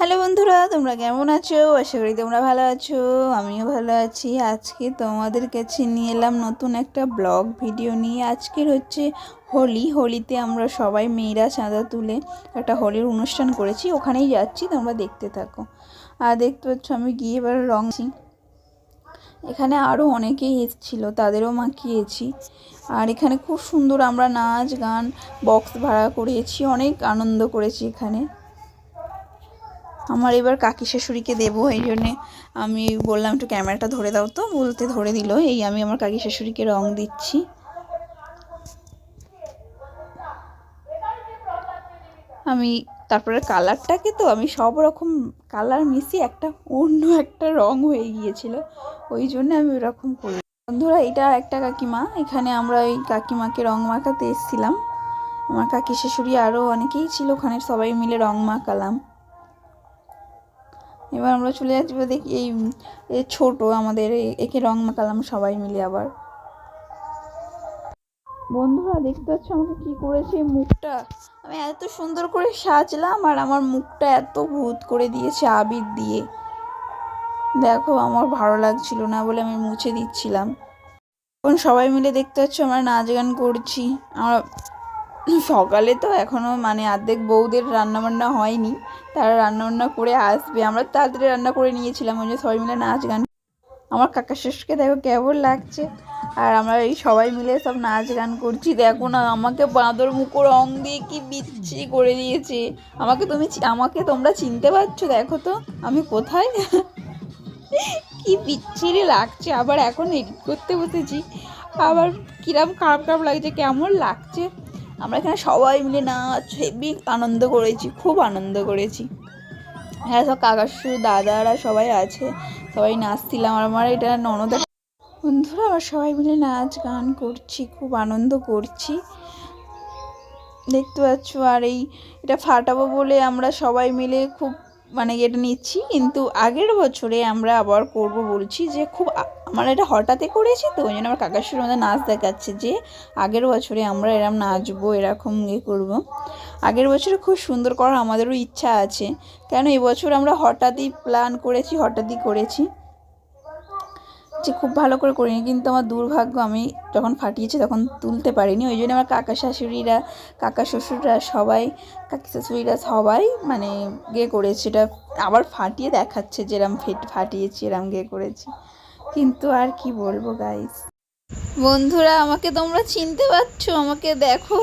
Hello বন্ধুরা, তোমরা কেমন আছো? আশা করি তোমরা ভালো আছো, আমিও ভালো আছি। আজকে তোমাদের কাছে নিয়ে এলাম নতুন একটা ব্লগ ভিডিও নিয়ে। আজকের হচ্ছে হোলি। হোলিতে আমরা সবাই মেয়েরা চাঁদা তুলে একটা হোলির অনুষ্ঠান করেছি, ওখানেই যাচ্ছি, তোমরা দেখতে থাকো। আর দেখতে পাচ্ছ আমি গিয়ে এবার রং এখানে আরও অনেকেই এসেছিল, তাদেরও মাখিয়েছি। আর এখানে খুব সুন্দর আমরা নাচ, গান বক্স ভাড়া করেছি, অনেক আনন্দ করেছি এখানে। আমার এবার কাকি শাশুড়িকে দেবো, এই জন্যে আমি বললাম, একটু ক্যামেরাটা ধরে দাও তো। বলতে ধরে দিল, এই আমি আমার কাকি শাশুড়িকে রং দিচ্ছি। আমি তারপরে কালারটাকে তো আমি সব রকম কালার মিশিয়ে একটা অন্য একটা রং হয়ে গিয়েছিল, ওই জন্য আমি ওরকম করি। বন্ধুরা, এটা একটা কাকিমা, এখানে আমরা ওই কাকিমাকে রং মাখাতে এসেছিলাম। আমার কাকি শাশুড়ি আরও অনেকেই ছিল, ওখানে সবাই মিলে রং মাখালাম। এবার আমরা চলে যাচ্ছি দেখি এই ছোটো আমাদের একে রং মাখালাম সবাই মিলে আবার। বন্ধুরা, দেখতে পাচ্ছ আমাকে কি করেছে মুখটা? আমি এত সুন্দর করে সাজলাম আর আমার মুখটা এত ভূত করে দিয়েছে আবির দিয়ে। দেখো, আমার ভালো লাগছিল না বলে আমি মুছে দিচ্ছিলাম। এখন সবাই মিলে দেখতে পাচ্ছ আমরা নাচ গান করছি। আমরা সকালে তো এখনও মানে অর্ধেক বউদের রান্নাবান্না হয়নি। তারা রান্নাবান্না করে আসবে। আমরা তাড়াতাড়ি রান্না করে নিয়েছিলাম, ওই যে সবাই মিলে নাচ গান। আমার কাকা শেষকে দেখো কেমন লাগছে। আর আমরা এই সবাই মিলে সব নাচ গান করছি। দেখো না, আমাকে বাঁদর মুখো রং দিয়ে কি বিচ্ছি করে দিয়েছে। আমাকে তুমি আমাকে তোমরা চিনতে পারছ? দেখো তো, আমি কোথায়? কি বিচ্ছিরি লাগছে। আবার এখন এডিট করতে বসেছি। আবার কিরম খারাপ খারাপ লাগছে, কেমন লাগছে? আমরা এখানে সবাই মিলে নাচ, হেবি আনন্দ করেছি, খুব আনন্দ করেছি। হ্যাঁ সব কাকাশু দাদারা সবাই আছে, সবাই নাচছিলাম। আমার এটা ননদ বন্ধুরা, আমরা সবাই মিলে নাচ গান করছি, খুব আনন্দ করছি। দেখতে পাচ্ছ, আর এই এটা ফাটাবো বলে আমরা সবাই মিলে খুব মানে এটা নিচ্ছি, কিন্তু আগের বছরে আমরা আবার করব বলছি যে খুব আমার এটা হঠাৎই করেছি তো, ওই জন্য আমার কাকার সুর আমাদের নাচ দেখাচ্ছে যে আগের বছরে আমরা এরম নাচবো, এরকম ইয়ে করব। আগের বছরে খুব সুন্দর করার আমাদেরও ইচ্ছা আছে। কেন, এবছর আমরা হঠাৎই প্ল্যান করেছি, হঠাৎই করেছি। যে খুব ভালো করে করিনি, কিন্তু আমার দুর্ভাগ্য আমি যখন ফাটিয়েছি তখন তুলতে পারিনি। ওই জন্য আমার কাকা শাশুড়িরা, কাকা শ্বশুররা সবাই, কাকি শাশুড়িরা সবাই মানে গে করেছে, এটা আবার ফাটিয়ে দেখাচ্ছে যেরম ফেট, ফাটিয়েছি, এরম গে করেছি। কিন্তু আর কি বলব গাইস বন্ধুরা, আমাকে তোমরা চিনতে পারছ? আমাকে দেখো।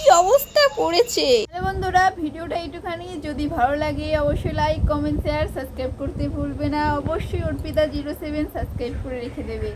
কি অবস্থা করেছে বন্ধুরা, ভিডিওটা একটুখানি যদি ভালো লাগে অবশ্যই লাইক কমেন্ট শেয়ার সাবস্ক্রাইব করতে ভুলবে না। অবশ্যই অর্পিতা জিরো সেভেন সাবস্ক্রাইব করে রেখে দেবে।